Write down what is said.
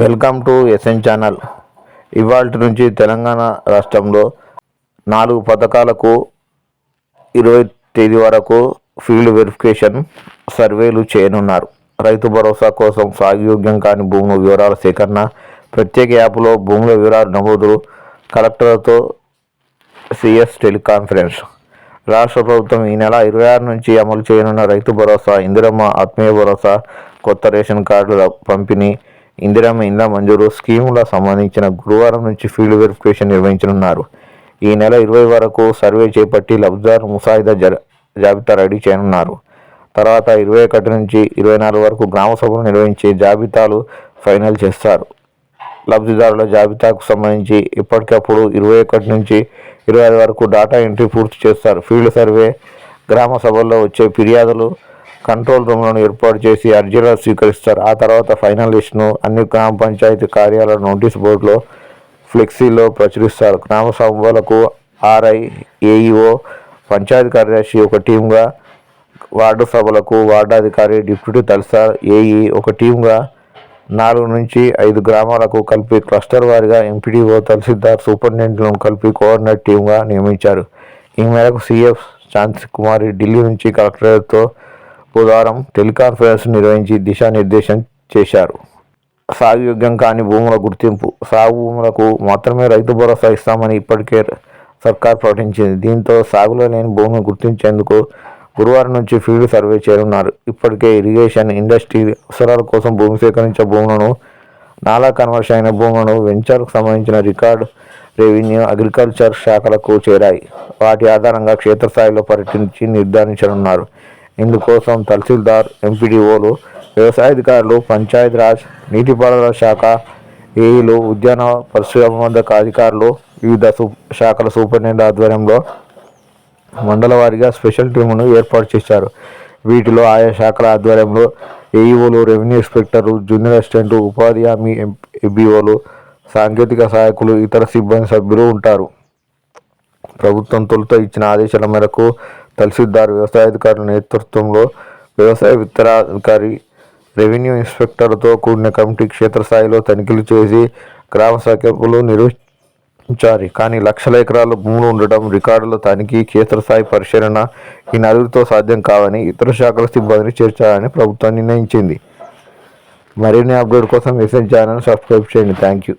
Welcome to SN channel. ఇవాళ నుంచి తెలంగాణ రాష్ట్రంలో నాలుగు పథకాలకు ఇరవై తేదీ వరకు ఫీల్డ్ వెరిఫికేషన్ సర్వేలు చేయనున్నారు. రైతు భరోసా కోసం సాగుయోగ్యం కాని భూముల వివరాల సేకరణ ప్రత్యేక యాప్లో భూముల వివరాలు నమోదు కలెక్టర్లతో సిఎస్ టెలికాన్ఫరెన్స్. రాష్ట్ర ప్రభుత్వం ఈ నెల ఇరవై ఆరు నుంచి అమలు చేయనున్న రైతు భరోసా ఇందిరమ్మ ఆత్మీయ భరోసా కొత్త రేషన్ కార్డుల పంపిణీ ఇందిరమ్మ ఇండ్ల మంజూరు స్కీముల సంబంధించిన గురువారం నుంచి ఫీల్డ్ వెరిఫికేషన్ నిర్వహించనున్నారు. ఈ నెల ఇరవై వరకు సర్వే చేపట్టి లబ్ధిదారు ముసాయిదా జాబితా రెడీ చేయనున్నారు. తర్వాత ఇరవై ఒకటి నుంచి ఇరవై నాలుగు వరకు గ్రామ సభలు నిర్వహించి జాబితాలు ఫైనల్ చేస్తారు. లబ్ధిదారుల జాబితాకు సంబంధించి ఇప్పటికప్పుడు ఇరవై ఒకటి నుంచి ఇరవై ఐదు వరకు డేటా ఎంట్రీ పూర్తి చేస్తారు. ఫీల్డ్ సర్వే గ్రామ సభల్లో వచ్చే ఫిర్యాదులు కంట్రోల్ రూమ్లను ఏర్పాటు చేసి అర్జీలను స్వీకరిస్తారు. ఆ తర్వాత ఫైనల్ లిస్టును అన్ని గ్రామ పంచాయతీ కార్యాలయ నోటీస్ బోర్డులో ఫ్లెక్సీలో ప్రచురిస్తారు. గ్రామ సభలకు ఆర్ఐ ఏఈఓ పంచాయతీ కార్యదర్శి ఒక టీంగా వార్డు సభలకు వార్డాధికారి డిప్యూటీ తలసార్ ఏఈ ఒక టీంగా నాలుగు నుంచి ఐదు గ్రామాలకు కలిపి క్లస్టర్ వారిగా ఎంపీడీఓ తహసీల్దార్ సూపరింటెండెంట్లను కలిపి కోఆర్డినేట్ టీంగా నియమించారు. ఈ మేరకు సీఎఫ్ శాంతి కుమారి ఢిల్లీ నుంచి కలెక్టర్తో బుధవారం టెలికాన్ఫరెన్స్ నిర్వహించి దిశానిర్దేశం చేశారు. సాగుయోగ్యం కాని భూముల గుర్తింపు. సాగు భూములకు మాత్రమే రైతు భరోసా ఇస్తామని ఇప్పటికే సర్కార్ ప్రకటించింది. దీంతో సాగులో లేని భూమిని గుర్తించేందుకు గురువారం నుంచి ఫీల్డ్ సర్వే చేయనున్నారు ఇప్పటికే ఇరిగేషన్ ఇండస్ట్రీ అవసరాల కోసం భూమి సేకరించే భూములను నాలా కన్వర్షన్ అయిన భూములను వెంచర్కు సంబంధించిన రికార్డ్ రెవెన్యూ అగ్రికల్చర్ శాఖలకు చేరాయి. వాటి ఆధారంగా క్షేత్రస్థాయిలో పర్యటించి నిర్ధారించనున్నారు. ఇందుకోసం తహసీల్దార్ ఎంపీడీఓలు వ్యవసాయాధికారులు పంచాయతీరాజ్ నీటిపారుదల శాఖ ఏఈలు ఉద్యాన పరిశ్రమోదక అధికారులు వివిధ సూ శాఖల సూపరింటెండెంట్ ఆధ్వర్యంలో మండల వారీగా స్పెషల్ టీమును ఏర్పాటు చేశారు. వీటిలో ఆయా శాఖల ఆధ్వర్యంలో ఏఈఓలు రెవెన్యూ ఇన్స్పెక్టర్లు జూనియర్ అసిస్టెంట్ ఉపాధి హామీ ఎంబీఓలు సాంకేతిక సహాయకులు ఇతర సిబ్బంది సభ్యులు ఉంటారు. ప్రభుత్వం తొలుత ఇచ్చిన ఆదేశాల మేరకు తహసీల్దార్ వ్యవసాయాధికారుల నేతృత్వంలో వ్యవసాయ విత్తనాధికారి రెవెన్యూ ఇన్స్పెక్టర్తో కూడిన కమిటీ క్షేత్రస్థాయిలో తనిఖీలు చేసి గ్రామ శాఖలు నిర్వహించారు కానీ లక్షల ఎకరాల భూములు ఉండటం రికార్డుల తనిఖీ క్షేత్రస్థాయి పరిశీలన ఈ నలుగురితో సాధ్యం కావని ఇతర శాఖల సిబ్బందిని చేర్చాలని ప్రభుత్వం నిర్ణయించింది. మరిన్ని అప్డేట్ కోసం మెసేజ్ ఛానల్ సబ్స్క్రైబ్ చేయండి. Thank you